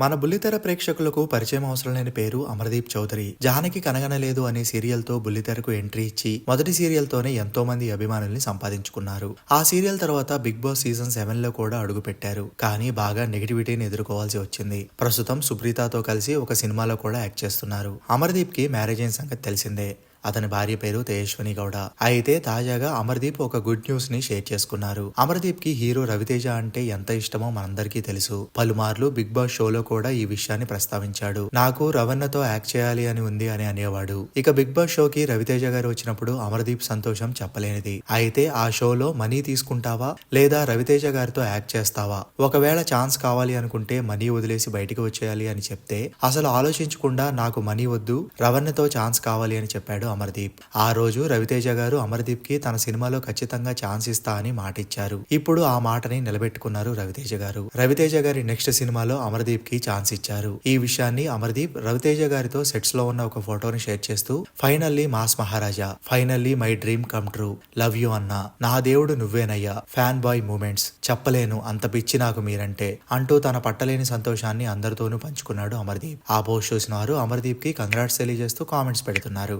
మన బుల్లితెర ప్రేక్షకులకు పరిచయం అవసరం లేని పేరు అమర్దీప్ చౌదరి. జానకి కనగనలేదు అనే సీరియల్తో బుల్లితెరకు ఎంట్రీ ఇచ్చి మొదటి సీరియల్ తోనే ఎంతో మంది అభిమానుల్ని సంపాదించుకున్నారు. ఆ సీరియల్ తర్వాత బిగ్ బాస్ సీజన్ సెవెన్లో కూడా అడుగు పెట్టారు కానీ బాగా నెగిటివిటీని ఎదుర్కోవాల్సి వచ్చింది. ప్రస్తుతం సుప్రీతతో కలిసి ఒక సినిమాలో కూడా యాక్ట్ చేస్తున్నారు. అమర్దీప్కి మ్యారేజ్ అయిన సంగతి తెలిసిందే. అతని భార్య పేరు తేజస్విని గౌడ. అయితే తాజాగా అమర్దీప్ ఒక గుడ్ న్యూస్ని షేర్ చేసుకున్నారు. అమర్దీప్కి హీరో రవితేజ అంటే ఎంత ఇష్టమో మనందరికీ తెలుసు. పలుమార్లు బిగ్ బాస్ షోలో కూడా ఈ విషయాన్ని ప్రస్తావించాడు. నాకు రవణతో యాక్ట్ చేయాలి అని ఉంది అని అనేవాడు. ఇక బిగ్ బాస్ షోకి రవితేజ గారు వచ్చినప్పుడు అమర్దీప్ సంతోషం చెప్పలేనిది. అయితే ఆ షోలో మనీ తీసుకుంటావా? లేదా రవితేజ గారితో యాక్ట్ చేస్తావా? ఒకవేళ ఛాన్స్ కావాలి అనుకుంటే మనీ వదిలేసి బయటికి వచ్చేయాలి అని చెప్తే అసలు ఆలోచించకుండా నాకు మనీ వద్దు రవణతో ఛాన్స్ కావాలి అని చెప్పాడు అమర్దీప్. ఆ రోజు రవితేజ గారు అమర్దీప్కి తన సినిమాలో ఖచ్చితంగా ఛాన్స్ ఇస్తా అని మాట ఇచ్చారు ఇప్పుడు ఆ మాటని నిలబెట్టుకున్నారు రవితేజ గారు. రవితేజ గారి నెక్స్ట్ సినిమాలో అమర్దీప్కి ఛాన్స్ ఇచ్చారు. ఈ విషయాన్ని అమర్దీప్ రవితేజ గారితో సెట్స్లో ఉన్న ఒక ఫోటోని షేర్ చేస్తూ finally mass Maharaja finally my dream come true. Love you అన్నా. నా దేవుడు నువ్వేనయ్యా. Fan boy moments. చెప్పలేను. అంత పిచ్చి నాకు మీరంటే అంటూ తన పట్టలేని సంతోషాన్ని అందరితోనూ పంచుకున్నాడు అమర్దీప్. ఆ పోస్ట్ చూసిన వారు అమర్దీప్కి కంగ్రాట్స్ తెలియజేస్తూ కామెంట్స్ పెడుతున్నారు.